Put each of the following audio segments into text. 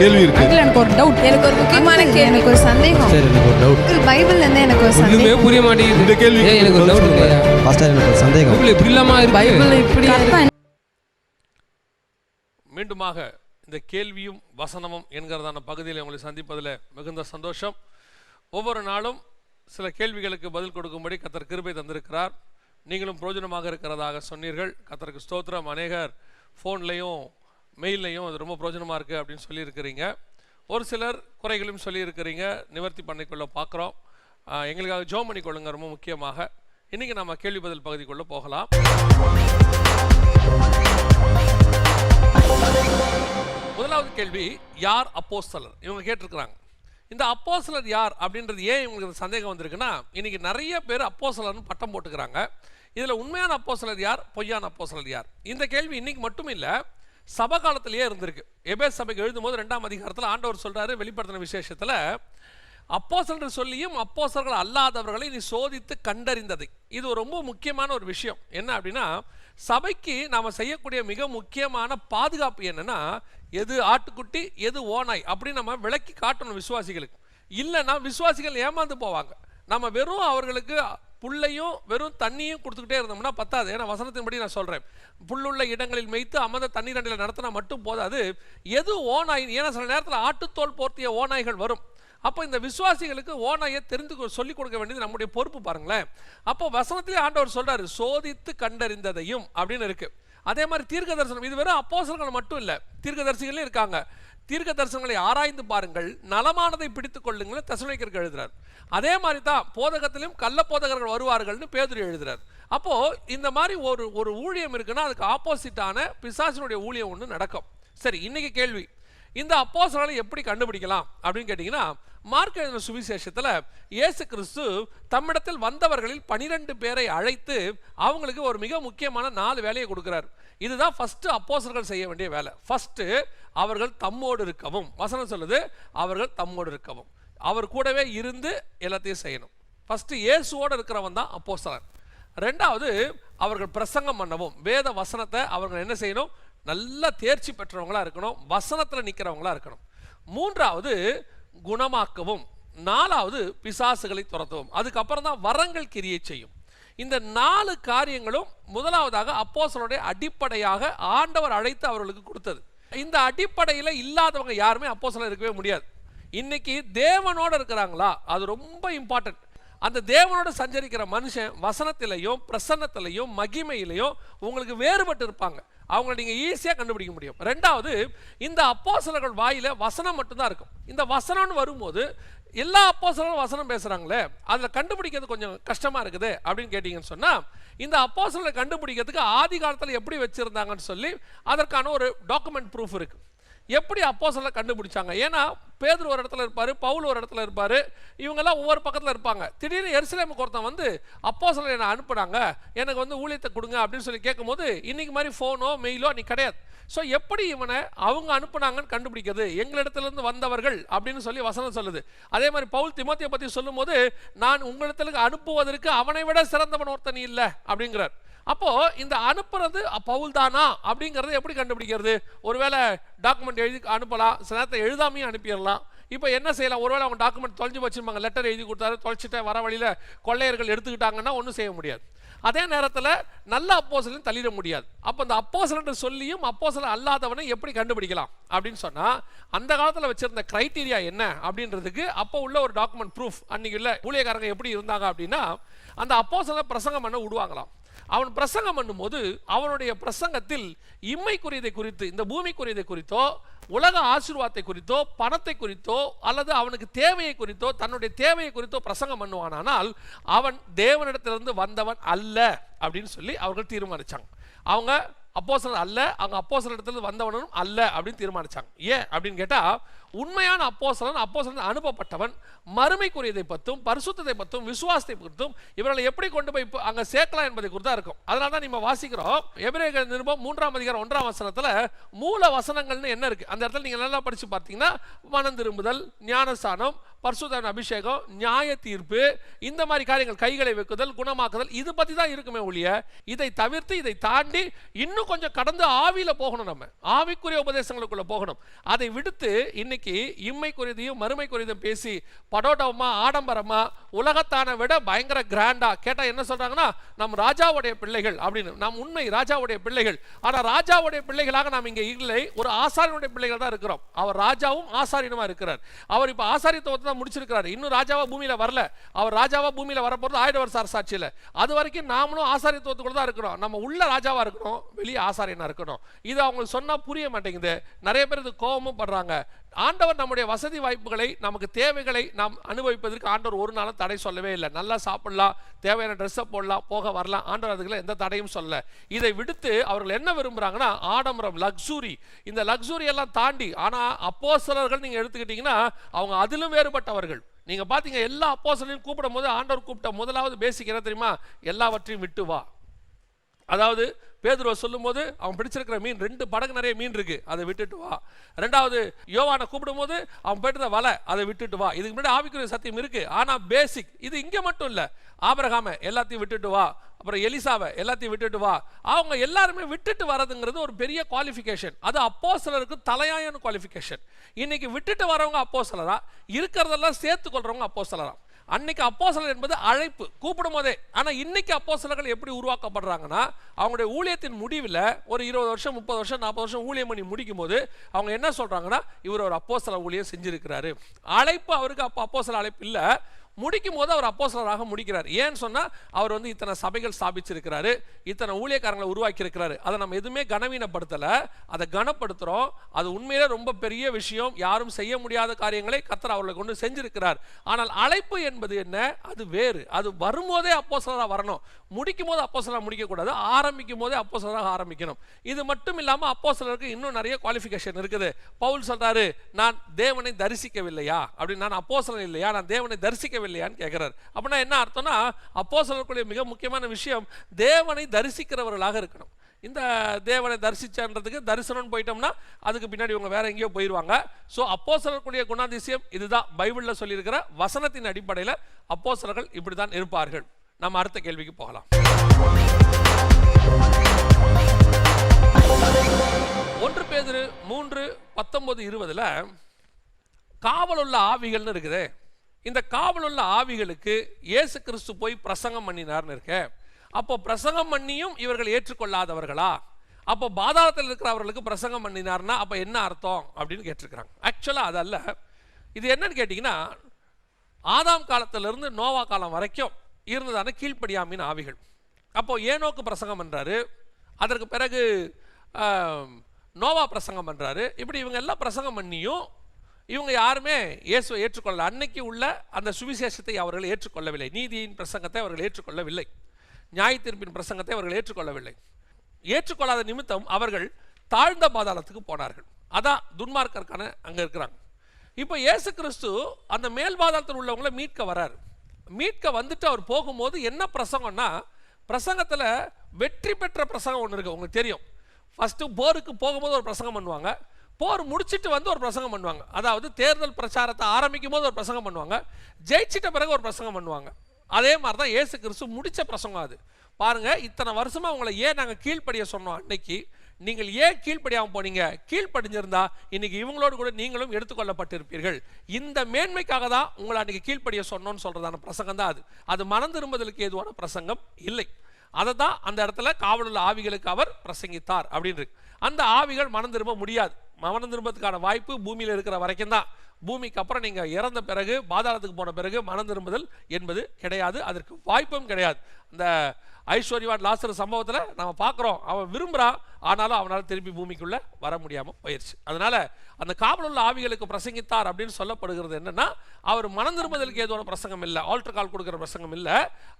கேள்வி இருக்கு. எனக்கு ஒரு டவுட் எனக்கு ஒரு முக்கியமான கேள்வி. எனக்கு ஒரு சந்தேகம். சரி எனக்கு ஒரு டவுட் பைபிள்ல இருந்து எனக்கு ஒரு ஒண்ணுமே சந்தேகம். புரிய மாட்டேங்குது. இந்த கேள்வி எனக்கு ஒரு டவுட் இல்லையா? பாஸ்டர் எனக்கு ஒரு சந்தேகம். பைபிள் இப்படி இல்லாம இருக்கு. பைபிள் இப்படி மீண்டுமாக இந்த கேள்வியும் வசனமும் என்கிறதான பகுதியில் உங்களை சந்திப்பதில் மிகுந்த சந்தோஷம். ஒவ்வொரு நாளும் சில கேள்விகளுக்கு பதில் கொடுக்கும்படி கத்தர் கிருபை தந்திருக்கிறார். நீங்களும் பிரயோஜனமாக இருக்கிறதாக சொன்னீர்கள். கத்தருக்கு ஸ்தோத்திரம். அநேகர் ஃபோன்லேயும் மெயில்லையும் அது ரொம்ப பிரயோஜனமாக இருக்குது அப்படின்னு சொல்லியிருக்கிறீங்க. ஒரு சிலர் குறைகளையும் சொல்லியிருக்கிறீங்க. நிவர்த்தி பண்ணிக்கொள்ள பார்க்குறோம். எங்களுக்காக ஜோம் பண்ணிக்கொள்ளுங்க ரொம்ப முக்கியமாக. இன்றைக்கி நம்ம கேள்வி பதில் பகுதிக்குள்ளே போகலாம். முதலாவது கேள்வி யார் அப்போஸ்தலர்? இவங்க கேட்டிருக்கிறாங்க. இந்த அப்போசலர் யார் அப்படின்றது ஏன் இவங்களுக்கு சந்தேகம் வந்திருக்குன்னா இன்றைக்கி நிறைய பேர் அப்போசலர்னு பட்டம் போட்டுக்கிறாங்க. இதில் உண்மையான அப்போசலர் யார்? பொய்யான அப்போசலர் யார்? இந்த கேள்வி இன்றைக்கி மட்டும் இல்லை சபகாலத்திலேயே இருந்திருக்கு. எபே சபைக்கு எழுதும்போது ரெண்டாம் அதிகாரத்தில் ஆண்டவர் சொல்கிறாரு வெளிப்படுத்தின விசேஷத்தில் அப்போசல்கள் சொல்லியும் அப்போஸ்தலர்கள் அல்லாதவர்களை நீ சோதித்து கண்டறிந்தது. இது ரொம்ப முக்கியமான ஒரு விஷயம். என்ன அப்படின்னா சபைக்கு நாம் செய்யக்கூடிய மிக முக்கியமான பாதுகாப்பு என்னென்னா எது ஆட்டுக்குட்டி எது ஓனாய் அப்படின்னு நம்ம விளக்கி காட்டணும் விசுவாசிகளுக்கு. இல்லைன்னா விசுவாசிகள் ஏமாந்து போவாங்க. நம்ம வெறும் அவர்களுக்கு புல்லையும் வெறும் தண்ணியும் கொடுத்துக்கிட்டே இருந்தோம்னா பத்தாது. ஏன்னா வசனத்தின்படி நான் சொல்கிறேன் புல்லுள்ள இடங்களில் மேய்த்து அமர்ந்த தண்ணீர் அண்டில் நடத்தினா மட்டும் போதாது. எது ஓநாய் ஏன்னா சில நேரத்தில் ஆட்டுத்தோல் போர்த்திய ஓநாய்கள் வரும். அப்போ இந்த விசுவாசிகளுக்கு ஓநாயை தெரிந்து கொ- சொல்லிக் கொடுக்க வேண்டியது நம்முடைய பொறுப்பு பாருங்களேன். அப்போ வசனத்திலே ஆண்டவர் சொல்கிறார் சோதித்து கண்டறிந்ததையும் அப்படின்னு இருக்குது அதே மாதிரி தீர்க்க தரிசனம் இது வெறும் அப்போசல்கள் மட்டும் இல்லை தீர்க்கதரிசிகளே இருக்காங்க. தீர்க்க தரிசனங்களை ஆராய்ந்து பாருங்கள் நலமானதை பிடித்துக் கொள்ளுங்கள் தசனிக்கருக்கு எழுதுறார். அதே மாதிரி தான் போதகத்திலும் கள்ள போதகர்கள் வருவார்கள்னு பேதுரி எழுதுறார். அப்போ இந்த மாதிரி ஒரு ஒரு ஊழியம் இருக்குன்னா அதுக்கு ஆப்போசிட்டான பிசாசினுடைய ஊழியம் ஒன்று நடக்கும். சரி இன்னைக்கு கேள்வி. இந்த அப்போசனால எப்படி கண்டுபிடிக்கலாம் அப்படின்னு கேட்டிங்கன்னா மார்க் எழுதின சுவிசேஷத்தில் இயேசு கிறிஸ்து தம்மிடத்தில் வந்தவர்களில் பனிரெண்டு பேரை அழைத்து அவங்களுக்கு ஒரு மிக முக்கியமான நாலு வேலையை கொடுக்குறார். இதுதான் ஃபஸ்ட்டு அப்போசர்கள் செய்ய வேண்டிய வேலை. ஃபஸ்ட்டு அவர்கள் தம்மோடு இருக்கவும். வசனம் சொல்லுது அவர்கள் தம்மோடு இருக்கவும். அவர் கூடவே இருந்து எல்லாத்தையும் செய்யணும். ஃபஸ்ட்டு இயேசுவோடு இருக்கிறவன் தான் அப்போஸ்தலன். ரெண்டாவது அவர்கள் பிரசங்கம் பண்ணவும். வேத வசனத்தை அவர்கள் என்ன செய்யணும்? நல்லா தேர்ச்சி பெற்றவங்களா இருக்கணும். வசனத்தில் நிற்கிறவங்களாக இருக்கணும். மூன்றாவது குணமாக்கவும். நாலாவது பிசாசுகளை துரத்தவும். அதுக்கப்புறம் தான் வரங்கள் கிரியை செய்யும். இந்த நாலு காரியங்களும் முதலாவதாக அப்போசலுடைய அடிப்படையாக ஆண்டவர் அழைத்து அவர்களுக்கு கொடுத்தது. இந்த அடிப்படையில் இல்லாதவங்க யாருமே அப்போசலாக இருக்கவே முடியாது. இன்னைக்கு தேவனோட இருக்கிறாங்களா? அது ரொம்ப இம்பார்ட்டன்ட் அந்த தேவனோட சஞ்சரிக்கிற மனுஷன் வசனத்திலையும் பிரசன்னத்திலையும் மகிமையிலையும் உங்களுக்கு வேறுபட்டு இருப்பாங்க. அவங்கள நீங்கள் ஈஸியாக கண்டுபிடிக்க முடியும். ரெண்டாவது இந்த அப்போசலர்கள் வாயில வசனம் மட்டும்தான் இருக்கும். இந்த வசனம்னு வரும்போது எல்லா அப்போஸ்தலரும் வசனம் பேசுகிறாங்களே அதில் கண்டுபிடிக்கிறது கொஞ்சம் கஷ்டமாக இருக்குது அப்படின்னு கேட்டிங்கன்னு சொன்னால் இந்த அப்போஸ்தலரை கண்டுபிடிக்கிறதுக்கு ஆதி காலத்தில் எப்படி வச்சுருந்தாங்கன்னு சொல்லி அதற்கான ஒரு டாக்குமெண்ட் ப்ரூஃப் இருக்குது எப்படி அப்போஸ்தலரை கண்டுபிடிச்சாங்க? ஏன்னா பேதர் ஒரு இடத்துல இருப்பார் பவுல் ஒரு இடத்துல இருப்பார். இவங்கெல்லாம் ஒவ்வொரு பக்கத்தில் இருப்பாங்க. திடீர்னு எருசலேமுக்கு ஒருத்தன் வந்து அப்போ சில என்னை அனுப்புனாங்க. எனக்கு வந்து ஊழியத்தை கொடுங்க அப்படின்னு சொல்லி கேட்கும்போது இன்றைக்கி மாதிரி ஃபோனோ மெயிலோ நீ கிடையாது. ஸோ எப்படி இவனை அவங்க அனுப்புனாங்கன்னு கண்டுபிடிக்கிறது? எங்களிடத்துலேருந்து வந்தவர்கள் அப்படின்னு சொல்லி வசனம் சொல்லுது. அதே மாதிரி பவுல் திமோத்தியை பற்றி சொல்லும்போது நான் உங்களிடத்துக்கு அனுப்புவதற்கு அவனை விட சிறந்தவன் ஒருத்தன் இல்லை அப்படிங்கிறார். அப்போது இந்த அனுப்புறது பவுல் தானா? அப்படிங்கிறது எப்படி கண்டுபிடிக்கிறது? ஒருவேளை டாக்குமெண்ட் எழுதி அனுப்பலாம் சில நேரத்தை எழுதாமையும் அனுப்பிடலாம். இப்போ என்ன செய்யலாம்? ஒருவேளை அவங்க டாக்குமெண்ட் தொலைஞ்சு வச்சிருப்பாங்க லெட்டர் எழுதி கொடுத்தாரு தொலைச்சிட்டு வர வழியில் கொள்ளையர்கள் எடுத்துக்கிட்டாங்கன்னா ஒன்றும் செய்ய முடியாது. அதே நேரத்தில் நல்ல அப்போசலையும் தள்ளிட முடியாது. அப்போ அந்த அப்போசலன்ற சொல்லியும் அப்போசல அல்லாதவனை எப்படி கண்டுபிடிக்கலாம்? அப்படின்னு சொன்னால் அந்த காலத்தில் வச்சிருந்த கிரைட்டீரியா என்ன அப்படின்றதுக்கு அப்போ உள்ள ஒரு டாக்குமெண்ட் ப்ரூஃப் அன்னைக்கு உள்ள ஊழியக்காரங்க எப்படி இருந்தாங்க அப்படின்னா அந்த அப்போசலை பிரசங்கம் பண்ண விடுவாங்களாம். அவன் பிரசங்கம் பண்ணும்போது அவனுடைய பிரசங்கத்தில் இம்மைக்குரியதை குறித்து இந்த பூமிக்குரியதை குறித்தோ உலக ஆசீர்வாதத்தை குறித்தோ பணத்தை குறித்தோ அல்லது அவனுக்கு தேவையை குறித்தோ தன்னுடைய தேவையை குறித்தோ பிரசங்கம் பண்ணுவானானால் அவன் தேவனிடத்திலிருந்து வந்தவன் அல்ல அப்படின்னு சொல்லி அவர்கள் தீர்மானித்தாங்க அவங்க அப்போஸ்தலர் அல்ல அவங்க அப்போஸ்தலர் இடத்துல வந்தவனும் அல்ல அப்படின்னு தீர்மானித்தாங்க ஏன் அப்படின்னு கேட்டால் உண்மையான அப்போசலன் அப்போசலன் அனுப்பப்பட்டவன் மறுமைக்குரியதை பற்றும் பரிசுத்தத்தை பற்றும் விசுவாசத்தை பற்றும் இவர்களை எப்படி கொண்டு போய் அங்கே சேர்க்கலாம் என்பதை குறித்து தான் இருக்கும். அதனால தான் நம்ம வாசிக்கிறோம். எபிரேக நிருபம் மூன்றாம் அதிகாரம் ஒன்றாம் வசனத்தில் மூல வசனங்கள்னு என்ன இருக்குது அந்த இடத்துல நீங்கள் நல்லா படித்து பார்த்தீங்கன்னா மனம் திரும்புதல் ஞானஸ்தானம் பரிசுத்தன் அபிஷேகம் நியாய தீர்ப்பு இந்த மாதிரி காரியங்கள் கைகளை வைக்குதல் குணமாக்குதல் இது பற்றி தான் இருக்குமே ஒழிய இதை தவிர்த்து இதை தாண்டி இன்னும் கொஞ்சம் கடந்து ஆவியில் போகணும் நம்ம. ஆவிக்குரிய உபதேசங்களுக்குள்ளே போகணும். அதை விடுத்து இன்னைக்கு இம்மை குறிதியும் மறுமை மறுமைக்குரியதையும் பேசி படோட்டமா ஆடம்பரமா உலகத்தான விட பயங்கர கிராண்டா கேட்டா என்ன சொல்றாங்கன்னா நம் ராஜாவுடைய பிள்ளைகள் அப்படின்னு. நாம் உண்மை ராஜாவுடைய பிள்ளைகள். ஆனா ராஜாவுடைய பிள்ளைகளாக நாம் இங்க இல்லை. ஒரு ஆசாரியனுடைய பிள்ளைகள் தான் இருக்கிறோம். அவர் ராஜாவும் ஆசாரியனுமா இருக்கிறார். அவர் இப்ப ஆசாரியத்துவத்தை தான் முடிச்சிருக்கிறாரு. இன்னும் ராஜாவா பூமியில வரல. அவர் ராஜாவா பூமியில வரப்போறது ஆயிரம் வருஷ அரசாட்சியில அது வரைக்கும் நாமளும் ஆசாரியத்துவத்துக்குள்ள தான் இருக்கிறோம். நம்ம உள்ள ராஜாவா இருக்கணும் வெளியே ஆசாரியனா இருக்கணும். இது அவங்களுக்கு சொன்னா புரிய மாட்டேங்குது. நிறைய பேர் இது கோபமும் படுறாங்க. ஆண்டவர் நம்முடைய வசதி வாய்ப்புகளை நமக்கு தேவைகளை நாம் அனுபவிப்பதற்கு ஆண்டவர் ஒரு நாளும் தடை சொல்லவே இல்லை. நல்லா சாப்பிடலாம் தேவையான ட்ரெஸ்ஸை போடலாம் போக வரலாம். ஆண்டவர் அதுக்குள்ள எந்த தடையும் சொல்ல. இதை விடுத்து அவர்கள் என்ன விரும்புகிறாங்கன்னா ஆடம்பரம் லக்ஸுரி இந்த லக்ஸூரி எல்லாம் தாண்டி ஆனால் அப்போ சிலர்கள் நீங்கள் எடுத்துக்கிட்டீங்கன்னா அவங்க அதிலும் வேறுபட்டவர்கள். நீங்கள் பார்த்தீங்க எல்லா அப்போ கூப்பிடும் போது ஆண்டவர் கூப்பிட்ட முதலாவது பேசிக் தெரியுமா? எல்லாவற்றையும் விட்டு வா. அதாவது பேதுருவ சொல்லும்போது அவன் பிடிச்சிருக்கிற மீன் ரெண்டு படகு நிறைய மீன் இருக்கு அதை விட்டுட்டு வா. ரெண்டாவது யோவானை கூப்பிடும்போது அவன் போயிட்டு வலை அதை விட்டுட்டு வா. இதுக்கு முன்னாடி ஆவிக்குரிய சத்தியம் இருக்கு ஆனா பேசிக் இது இங்க மட்டும் இல்ல. ஆபரகாம எல்லாத்தையும் விட்டுட்டு வா. அப்புறம் எலிசாவை எல்லாத்தையும் விட்டுட்டு வா. அவங்க எல்லாருமே விட்டுட்டு வரதுங்கிறது ஒரு பெரிய குவாலிஃபிகேஷன் அது அப்போ சிலருக்கு தலையாயன குவாலிஃபிகேஷன் இன்னைக்கு விட்டுட்டு வரவங்க அப்போ சிலரா இருக்கிறதெல்லாம் சேர்த்து கொள்றவங்க அப்போ சிலரா அன்னைக்கு அப்போசலர் என்பது அழைப்பு கூப்பிடும் போதே ஆனா இன்னைக்கு அப்போசலர்கள் எப்படி உருவாக்கப்படுறாங்கன்னா அவங்களுடைய ஊழியத்தின் முடிவில் ஒரு இருபது வருஷம் முப்பது வருஷம் நாற்பது வருஷம் ஊழியம் பண்ணி முடிக்கும் போது அவங்க என்ன சொல்றாங்கன்னா இவர் ஒரு அப்போசல ஊழியம் செஞ்சிருக்கிறாரு. அழைப்பு அவருக்கு அப்போ அப்போசல அழைப்பு இல்ல. முடிக்கும் போது அவர் அப்போசலராக முடிக்கிறார். ஏன்னு சொன்னால் அவர் வந்து இத்தனை சபைகள் ஸ்தாபிச்சிருக்கிறாரு இத்தனை ஊழியக்காரங்களை உருவாக்கியிருக்கிறாரு. அதை நம்ம எதுவுமே கனவீனப்படுத்தலை. அதை கனப்படுத்துகிறோம் அது உண்மையிலே ரொம்ப பெரிய விஷயம். யாரும் செய்ய முடியாத காரியங்களை கத்தர் அவர்களை கொண்டு செஞ்சிருக்கிறார். ஆனால் அழைப்பு என்பது என்ன? அது வேறு. அது வரும்போதே அப்போசலராக வரணும். முடிக்கும் போது அப்போசலராக முடிக்கக்கூடாது. ஆரம்பிக்கும் போதே அப்போசலராக ஆரம்பிக்கணும். இது மட்டும் இல்லாமல் அப்போசலருக்கு இன்னும் நிறைய குவாலிஃபிகேஷன் இருக்குது. பவுல் சொல்கிறாரு நான் தேவனை தரிசிக்கவில்லையா? அப்படின்னு நான் அப்போசலன் இல்லையா? நான் தேவனை தரிசிக்கவில்லையான்னு கேட்குறாரு அப்படின்னா என்ன அர்த்தம்னா அப்போஸ்தலருக்குரிய மிக முக்கியமான விஷயம் தேவனை தரிசிக்கிறவர்களாக இருக்கணும். இந்த தேவனை தரிசிச்சன்றதுக்கு தரிசனம்னு போயிட்டோம்னா அதுக்கு பின்னாடி இவங்க வேற எங்கேயோ போயிடுவாங்க ஸோ அப்போஸ்தலருக்குரிய குணாதிசயம் இதுதான். பைபிளில் சொல்லியிருக்கிற வசனத்தின் அடிப்படையில் அப்போஸ்தலர்கள் இப்படி தான் இருப்பார்கள். நம்ம அடுத்த கேள்விக்கு போகலாம். ஒன்று பேர் மூன்று பத்தொன்பது இருபதுல காவலுள்ள ஆவிகள்னு இருக்குது. இந்த காவலுள்ள ஆவிகளுக்கு இயேசு கிறிஸ்து போய் பிரசங்கம் பண்ணினார்னு இருக்க. அப்போ பிரசங்கம் பண்ணியும் இவர்கள் ஏற்றுக்கொள்ளாதவர்களா? அப்போ பாதாளத்தில் இருக்கிறவர்களுக்கு பிரசங்கம் பண்ணினார்னா அப்போ என்ன அர்த்தம் அப்படின்னு கேட்டிருக்கிறாங்க. ஆக்சுவலாக அதல்ல. இது என்னன்னு கேட்டிங்கன்னா ஆதாம் காலத்திலிருந்து நோவா காலம் வரைக்கும் இருந்ததான கீழ்ப்படியாமின் ஆவிகள். அப்போ ஏனோக்கு பிரசங்கம் பண்ணுறாரு அதற்கு பிறகு நோவா பிரசங்கம் பண்ணுறாரு இப்படி இவங்க எல்லாம் பிரசங்கம் பண்ணியும் இவங்க யாருமே இயேசுவை ஏற்றுக்கொள்ளல. அன்னைக்கு உள்ள அந்த சுவிசேஷத்தை அவர்கள் ஏற்றுக்கொள்ளவில்லை. நீதியின் பிரசங்கத்தை அவர்கள் ஏற்றுக்கொள்ளவில்லை. நியாய தீர்ப்பின் பிரசங்கத்தை அவர்கள் ஏற்றுக்கொள்ளவில்லை. ஏற்றுக்கொள்ளாத நிமித்தம் அவர்கள் தாழ்ந்த பாதாளத்துக்கு போனார்கள். அதான் துன்மார்க்கருக்கான அங்கே இருக்கிறாங்க. இப்போ இயேசு கிறிஸ்து அந்த மேல் பாதாளத்தில் உள்ளவங்களை மீட்க வராரு. மீட்க வந்துட்டு அவர் போகும்போது என்ன பிரசங்கம்னா பிரசங்கத்தில் வெற்றி பெற்ற பிரசங்கம் ஒன்று இருக்கு. உங்களுக்கு தெரியும். ஃபஸ்ட்டு போருக்கு போகும்போது ஒரு பிரசங்கம் பண்ணுவாங்க. போர் முடிச்சிட்டு வந்து ஒரு பிரசங்கம் பண்ணுவாங்க. அதாவது தேர்தல் பிரச்சாரத்தை ஆரம்பிக்கும் போது ஒரு பிரசங்கம் பண்ணுவாங்க. ஜெயிச்சிட்ட பிறகு ஒரு பிரசங்கம் பண்ணுவாங்க. அதே மாதிரி தான் ஏசு கிறிஸ்து முடித்த பிரசங்கம் அது. பாருங்கள் இத்தனை வருஷமாக உங்களை ஏன் நாங்கள் கீழ்ப்படிய சொன்னோம் அன்னைக்கு? நீங்கள் ஏன் கீழ்ப்படியாமல் போனீங்க? கீழ்ப்படிஞ்சிருந்தா இன்னைக்கு இவங்களோடு கூட நீங்களும் எடுத்துக்கொள்ளப்பட்டிருப்பீர்கள். இந்த மேன்மைக்காக தான் உங்களை அன்னைக்கு கீழ்ப்படிய சொன்னோன்னு சொல்கிறதான பிரசங்கம் தான் அது. அது மனம் திரும்புதலுக்கு ஏதுவான பிரசங்கம் இல்லை. அதை தான் அந்த இடத்துல காவலுள்ள ஆவிகளுக்கு அவர் பிரசங்கித்தார் அப்படின்னு அந்த ஆவிகள் மனம் திரும்ப முடியாது. மரணம் திரும்பத்துக்கான வாய்ப்பு பூமியில் இருக்கிற வரைக்கும் தான். பூமிக்கு அப்புறம் நீங்க இறந்த பிறகு பாதாளத்துக்கு போன பிறகு மனம் திரும்புதல் என்பது கிடையாது. அதற்கு வாய்ப்பும் கிடையாது. அந்த ஐஸ்வர்யவான் லாசர் சம்பவத்தில் நம்ம பார்க்குறோம். அவன் விரும்புகிறான் ஆனாலும் அவனால் திருப்பி பூமிக்குள்ளே வர முடியாமல் போயிடுச்சு அதனால் அந்த காவலுள்ள ஆவிகளுக்கு பிரசங்கித்தார் அப்படின்னு சொல்லப்படுகிறது என்னென்னா அவர் மனம் திரும்புதலுக்கு ஏதோ பிரசங்கம் இல்லை. ஆல்டர் கால் கொடுக்குற பிரசங்கம் இல்லை.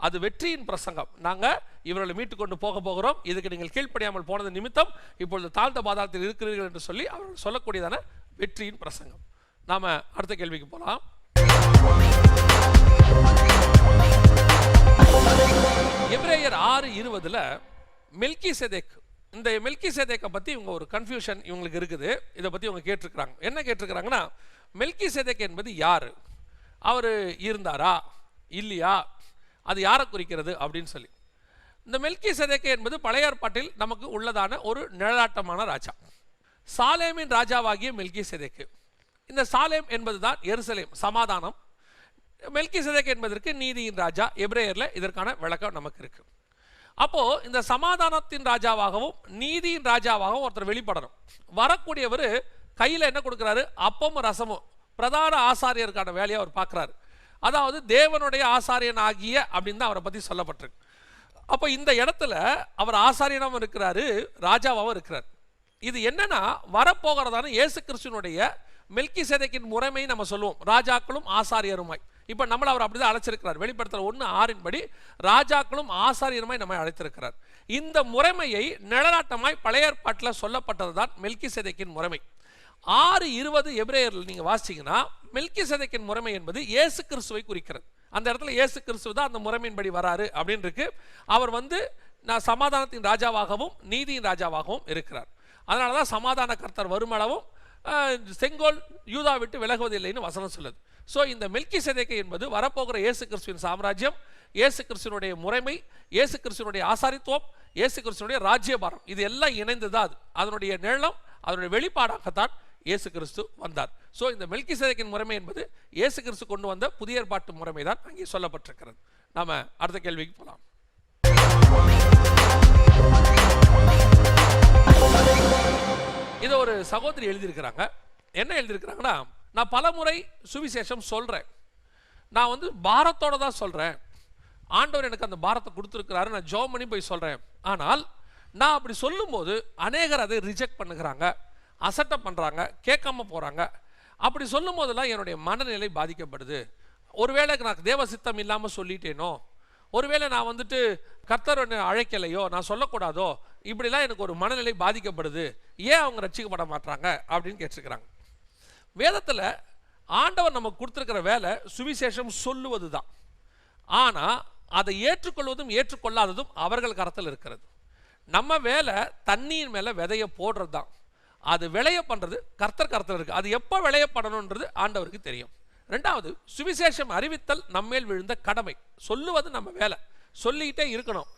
அது வெற்றியின் பிரசங்கம். நாங்கள் இவர்களை மீட்டு கொண்டு போக போகிறோம். இதுக்கு நீங்கள் கீழ்ப்படியாமல் போனது நிமித்தம் இப்பொழுது தாழ்ந்த பாதாளத்தில் இருக்கிறீர்கள் என்று சொல்லி அவர்கள் சொல்லக்கூடியதான வெற்றியின் பிரசங்கம். நாம் அடுத்த கேள்விக்கு போகலாம் எப்ரேயர் ஆறு இருபதுல மில்கி செதேக் இந்த மில்கி செதேக்கை பற்றி இவங்க ஒரு கன்ஃபியூஷன் இவங்களுக்கு இருக்குது. இதை பற்றி இவங்க கேட்டிருக்கிறாங்க. என்ன கேட்டிருக்கிறாங்கன்னா மில்கி செதேக் என்பது யார்? அவர் இருந்தாரா? இல்லையா? அது யாரை குறிக்கிறது அப்படின்னு சொல்லி. இந்த மெல்கி செதேக்கை என்பது பழைய ஏற்பாட்டில் நமக்கு உள்ளதான ஒரு நிழலாட்டமான ராஜா. சாலேமின் ராஜாவாகிய மெல்கி செதேக்கு இந்த சாலேம் என்பது தான் எருசலேம் சமாதானம். மெல்கி சதேக் என்பதற்கு நீதியின் ராஜா எப்ரேயரில் இதற்கான விளக்கம் நமக்கு இருக்கு. அப்போ இந்த சமாதானத்தின் ராஜாவாகவும் நீதியின் ராஜாவாகவும் ஒருத்தர் வெளிப்படணும். வரக்கூடியவர் கையில் என்ன கொடுக்குறாரு? அப்பமும் ரசமும். பிரதான ஆசாரியருக்கான வேலையை அவர் பார்க்குறாரு. அதாவது தேவனுடைய ஆசாரியன் ஆகிய அப்படின்னு தான் அவரை பற்றி சொல்லப்பட்டிருக்கு. அப்போ இந்த இடத்துல அவர் ஆசாரியனாகவும் இருக்கிறாரு ராஜாவாகவும் இருக்கிறார். இது என்னன்னா வரப்போகிறதான இயேசு கிறிஸ்துவனுடைய மெல்கி சேதைக்கின் முறைமை நம்ம சொல்லுவோம். ராஜாக்களும் ஆசாரியருமாய். இப்போ நம்மளை அவர் அப்படிதான் அழைச்சிருக்கிறார். வெளிப்படுத்தல ஒன்று ஆறின் படி ராஜாக்களும் ஆசாரியருமாய் நம்மை அழைத்திருக்கிறார். இந்த முறைமையை நிழலாட்டமாய் பழைய ஏற்பாட்டில் சொல்லப்பட்டது தான் மெல்கி சேதைக்கின் முறைமை. ஆறு இருபது எபிரேயரில் நீங்கள் வாசிங்கன்னா மெல்கி சேதைக்கின் முறைமை என்பது இயேசு கிறிஸ்துவை குறிக்கிறது. அந்த இடத்துல இயேசு கிறிஸ்துவ தான் அந்த முறைமையின்படி வராரு அப்படின்னு இருக்கு அவர் வந்து நான் சமாதானத்தின் ராஜாவாகவும் நீதியின் ராஜாவாகவும் இருக்கிறார். அதனால தான் சமாதான கர்த்தர் வருமளவும் செங்கோல் யூதா விட்டு விலகுவதில்லைன்னு வசனம் சொல்லுது. ஸோ இந்த மெல்கி செதேக்கை என்பது வரப்போகிற இயேசு கிறிஸ்துவின் சாம்ராஜ்யம் இயேசு கிறிஸ்துவனுடைய முறைமை இயேசு கிறிஸ்துவனுடைய ஆசாரித்துவம் இயேசு கிறிஸ்துவனுடைய ராஜ்யபாரம். இது எல்லாம் இணைந்து தான் அது. அதனுடைய நிழலம் அதனுடைய வெளிப்பாடாகத்தான் இயேசு கிறிஸ்து வந்தார். ஸோ இந்த மெல்கி சேதைக்கின் முறைமை என்பது இயேசு கிறிஸ்து கொண்டு வந்த புதிய ஏற்பாட்டு முறைமை தான் அங்கே சொல்லப்பட்டிருக்கிறது. நாம் அடுத்த கேள்விக்கு போகலாம் இதை ஒரு சகோதரி எழுதியிருக்கிறாங்க. என்ன எழுதியிருக்கிறாங்கன்னா நான் பலமுறை சுவிசேஷம் சொல்கிறேன் நான் வந்து பாரத்தோட தான் சொல்கிறேன் ஆண்டவர் எனக்கு அந்த பாரத்தை கொடுத்துருக்கிறாரு. நான் ஜோம் பண்ணி போய் சொல்கிறேன் ஆனால் நான் அப்படி சொல்லும்போது அநேகர் அதை ரிஜெக்ட் பண்ணுகிறாங்க. அசட்டை பண்ணுறாங்க கேட்காம போகிறாங்க அப்படி சொல்லும் போதெல்லாம் என்னுடைய மனநிலை பாதிக்கப்படுது. ஒருவேளை நான் தேவ சித்தம் இல்லாமல் சொல்லிட்டேனோ? ஒருவேளை நான் வந்துட்டு கர்த்தர் அழைக்கலையோ? நான் சொல்லக்கூடாதோ? இப்படிலாம் எனக்கு ஒரு மனநிலை பாதிக்கப்படுது. ஏன் அவங்க ரட்சிக்கப்பட மாட்டாங்க அப்படின்னு கேட்டிருக்கிறாங்க. வேதத்தில் ஆண்டவர் நமக்கு கொடுத்துருக்கிற வேலை சுவிசேஷம் சொல்லுவது தான் ஆனால் அதை ஏற்றுக்கொள்வதும் ஏற்றுக்கொள்ளாததும் அவர்கள் கரத்தில் இருக்கிறது. நம்ம வேலை தண்ணியின் மேலே விதைய போடுறது தான் அது விளைய பண்ணுறது கர்த்தர் கரத்தில் இருக்குது அது எப்போ விளையப்படணுன்றது ஆண்டவருக்கு தெரியும். ரெண்டாவது சுவிசேஷம் அறிவித்தல் நம்மேல் விழுந்த கடமை. சொல்லுவது நம்ம வேலை. சொல்லிக்கிட்டே இருக்கணும்.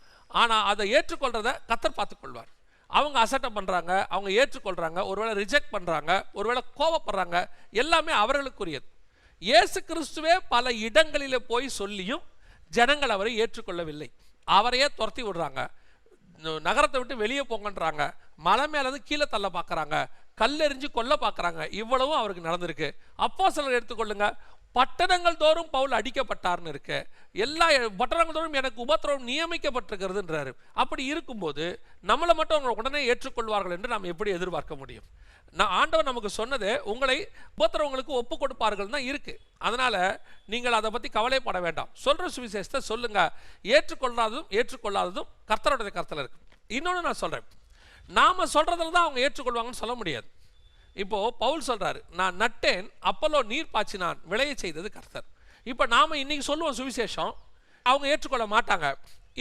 ஆனால் அதை ஏற்றுக்கொள்கிறத கர்த்தர் பார்த்துக்கொள்வார். அவங்க அசட்டை பண்ணுறாங்க அவங்க ஏற்றுக்கொள்கிறாங்க ஒருவேளை ரிஜெக்ட் பண்ணுறாங்க ஒருவேளை கோவப்படுறாங்க எல்லாமே அவர்களுக்குரியது. இயேசு கிறிஸ்துவே பல இடங்களில் போய் சொல்லியும் ஜனங்கள் அவரை ஏற்றுக்கொள்ளவில்லை. அவரையே துரத்தி விடுறாங்க. நகரத்தை விட்டு வெளியே போங்கன்றாங்க. மலை மேலேருந்து கீழே தள்ள பார்க்குறாங்க கல்லெறிஞ்சு கொல்ல பார்க்குறாங்க இவ்வளவும் அவருக்கு நடந்திருக்கு. அப்போ சிலர் எடுத்துக்கொள்ளுங்க. பட்டணங்கள் தோறும் பவுல் அடிக்கப்பட்டார்னு இருக்க எல்லா பட்டணங்கள் தோறும் எனக்கு உபத்திரவம் நியமிக்கப்பட்டிருக்கிறதுன்றாரு. அப்படி இருக்கும்போது நம்மளை மட்டும் அவங்க உடனே ஏற்றுக்கொள்வார்கள் என்று நாம் எப்படி எதிர்பார்க்க முடியும்? நான் ஆண்டவர் நமக்கு சொன்னது உங்களை உபத்திரவங்களுக்கு ஒப்பு கொடுப்பார்கள் தான் இருக்கு. அதனால நீங்கள் அதை பற்றி கவலைப்பட வேண்டாம். சொல்ற சுவிசேஷத்தை சொல்லுங்க. ஏற்றுக்கொள்ளாததும் ஏற்றுக்கொள்ளாததும் கர்த்தருடைய கர்த்தல இருக்கு. இன்னொன்று நான் சொல்றேன். நாம சொல்றதுல தான் அவங்க ஏற்றுக்கொள்வாங்கன்னு சொல்ல முடியாது. இப்போ பவுல் சொல்றாரு நான் நட்டேன் அப்பல்லோ நீர் பாய்ச்சி நான் விளைய செய்தது கர்த்தர். இப்போ நாம இன்னைக்கு சொல்லுவோம் சுவிசேஷம் அவங்க ஏற்றுக்கொள்ள மாட்டாங்க.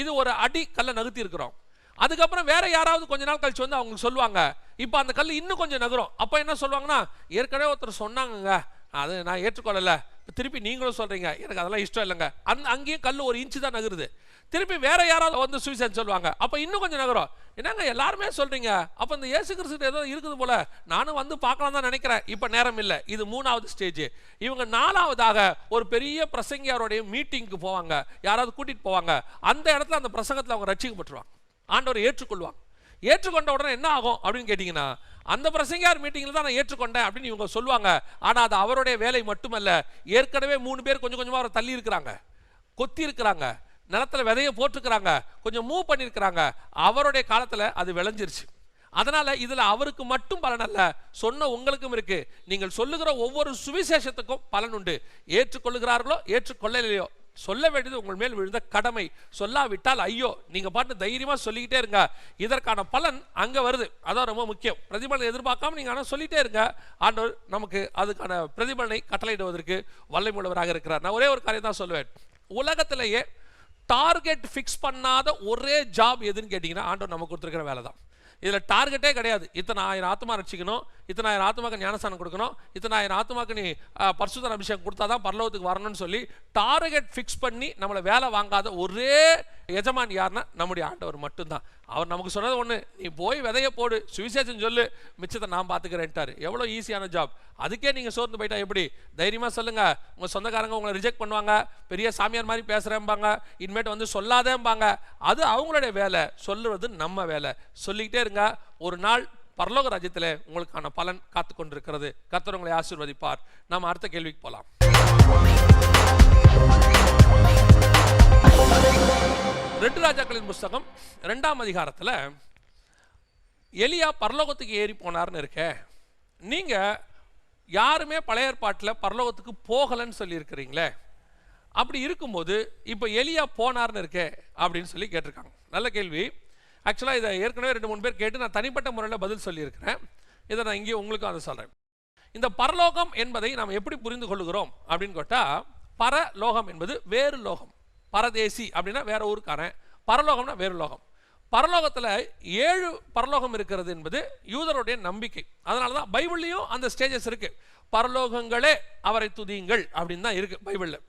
இது ஒரு அடி கல்லை நகர்த்தி இருக்கிறோம். அதுக்கப்புறம் வேற யாராவது கொஞ்ச நாள் கழிச்சு வந்து அவங்க சொல்லுவாங்க இப்போ அந்த கல் இன்னும் கொஞ்சம் நகரும். அப்போ என்ன சொல்லுவாங்கன்னா ஏற்கனவே ஒருத்தர் சொன்னாங்கங்க அது நான் ஏற்றுக்கொள்ளலை திருப்பி நீங்களும் சொல்கிறீங்க எனக்கு அதெல்லாம் இஷ்டம் இல்லைங்க. அந்த அங்கேயும் கல் ஒரு இன்ச்சு தான் நகருது. திருப்பி வேற யாராவது வந்து சுவிசேஷம் சொல்லுவாங்க. அப்போ இன்னும் கொஞ்சம் நகரும். என்னங்க எல்லாருமே சொல்கிறீங்க அப்போ இந்த இயேசு கிறிஸ்து ஏதோ இருக்குது போல். நானும் வந்து பார்க்கலாம் தான் நினைக்கிறேன். இப்போ நேரம் இல்லை. இது மூணாவது ஸ்டேஜ் இவங்க நாலாவதாக ஒரு பெரிய பிரசங்கியாருடைய மீட்டிங்க்கு போவாங்க. யாராவது கூட்டிகிட்டு போவாங்க. அந்த இடத்துல அந்த பிரசங்கத்தில் அவங்க ரட்சிக்கப்பட்டுருவாங்க. ஆண்டவர் ஏற்றுக்கொள்வாங்க. ஏற்றுக்கொண்ட உடனே என்ன ஆகும் அப்படின்னு கேட்டிங்கன்னா அந்த பிரசங்கியார் மீட்டிங்கில் தான் நான் ஏற்றுக்கொண்டேன் அப்படின்னு இவங்க சொல்லுவாங்க. ஆனால் அது அவருடைய வேலை மட்டுமல்ல. ஏற்கனவே மூணு பேர் கொஞ்சம் கொஞ்சமாக அவரை தள்ளி இருக்கிறாங்க. கொத்தி இருக்கிறாங்க. நிலத்துல விதைய போட்டிருக்கிறாங்க. கொஞ்சம் மூவ் பண்ணியிருக்கிறாங்க. அவருடைய காலத்தில் அது விளைஞ்சிருச்சு. அதனால இதுல அவருக்கு மட்டும் பலன் அல்ல. சொன்ன உங்களுக்கும் இருக்கு. நீங்கள் சொல்லுகிற ஒவ்வொரு சுவிசேஷத்துக்கும் பலன் உண்டு. ஏற்றுக்கொள்ளுகிறார்களோ ஏற்றுக்கொள்ளலையோ சொல்ல வேண்டியது உங்கள் மேல் விழுந்த கடமை. சொல்லாவிட்டால் ஐயோ நீங்க பாட்டு தைரியமா சொல்லிக்கிட்டே இருங்க. இதற்கான பலன் அங்க வருது. அதான் ரொம்ப முக்கியம். பிரதிபலனை எதிர்பார்க்காம நீங்க ஆனால் சொல்லிட்டே இருங்க. ஆண்டவர் நமக்கு அதுக்கான பிரதிபலனை கட்டளையிடுவதற்கு வல்லை மூலவராக இருக்கிறார். நான் ஒரே ஒரு காரியம் தான் சொல்லுவேன். உலகத்திலேயே டார்கெட் ஃபிக்ஸ் பண்ணாத ஒரே ஜாப் எதுன்னு கேட்டிங்கன்னா ஆண்டவர் நமக்கு கொடுத்துருக்கிற வேலை தான் இதில் டார்கெட்டே கிடையாது. இத்தனை ஆயிரம் ஆத்மா ரட்சிக்கணும் இத்தனை ஆயிரம் ஆத்மாக்கு ஞானஸ்தானம் கொடுக்கணும் இத்தனை ஆயிரம் ஆத்மாக்கு நீ அஹ், அபிஷேகம் கொடுத்தா தான் பரலோகத்துக்கு வரணும்னு சொல்லி டார்கெட் ஃபிக்ஸ் பண்ணி நம்மளை வேலை வாங்காத ஒரே எஜமான் யாருன்னா நம்முடைய ஆண்டவர் மட்டும்தான். அவர் நமக்கு சொன்னது ஒன்று நீ போய் விதைய போடு சுவிசேஷம் சொல்லு மிச்சத்தை நான் பார்த்துக்கிறேன்ட்டார். எவ்வளோ ஈஸியான ஜாப் அதுக்கே நீங்கள் சோர்ந்து போயிட்டா எப்படி? தைரியமாக சொல்லுங்கள் உங்கள் சொந்தக்காரங்க உங்களை ரிஜெக்ட் பண்ணுவாங்க. பெரிய சாமியார் மாதிரி பேசுகிறேன்பாங்க இனிமேட்டு வந்து சொல்லாதேம்பாங்க. அது அவங்களுடைய வேலை. சொல்லுவது நம்ம வேலை. சொல்லிக்கிட்டே இருங்க. ஒரு நாள் பரலோக ராஜ்யத்தில் உங்களுக்கான பலன் காத்து கொண்டிருக்கிறது கத்தர் உங்களை ஆசீர்வதிப்பார். நாம் அடுத்த கேள்விக்கு போகலாம் ரெண்டு ராஜாக்களின் புஸ்தகம் ரெண்டாம் அதிகாரத்தில் எலியா பரலோகத்துக்கு ஏறி போனார்னு இருக்க. நீங்கள் யாருமே பழைய ஏற்பாட்டில் பரலோகத்துக்கு போகலைன்னு சொல்லியிருக்கிறீங்களே. அப்படி இருக்கும்போது இப்போ எலியா போனார்னு இருக்கே அப்படின்னு சொல்லி கேட்டிருக்காங்க. நல்ல கேள்வி. ஆக்சுவலாக இதை ஏற்கனவே ரெண்டு மூணு பேர் கேட்டு நான் தனிப்பட்ட முறையில் பதில் சொல்லியிருக்கிறேன். இதை நான் இங்கே உங்களுக்கும் அதை சொல்கிறேன் இந்த பரலோகம் என்பதை நாம் எப்படி புரிந்து கொள்கிறோம் அப்படின்னு கேட்டால் பரலோகம் என்பது வேறு லோகம். பரதேசி அப்படின்னா வேற ஊருக்காரன். பரலோகம்னா வேறு லோகம். பரலோகத்தில் ஏழு பரலோகம் இருக்கிறது என்பது யூதருடைய நம்பிக்கை. அதனால தான் பைபிள்லையும் அந்த ஸ்டேஜஸ் இருக்குது பரலோகங்களே அவரை துதியுங்கள் அப்படின்னு தான் இருக்குது பைபிளில்.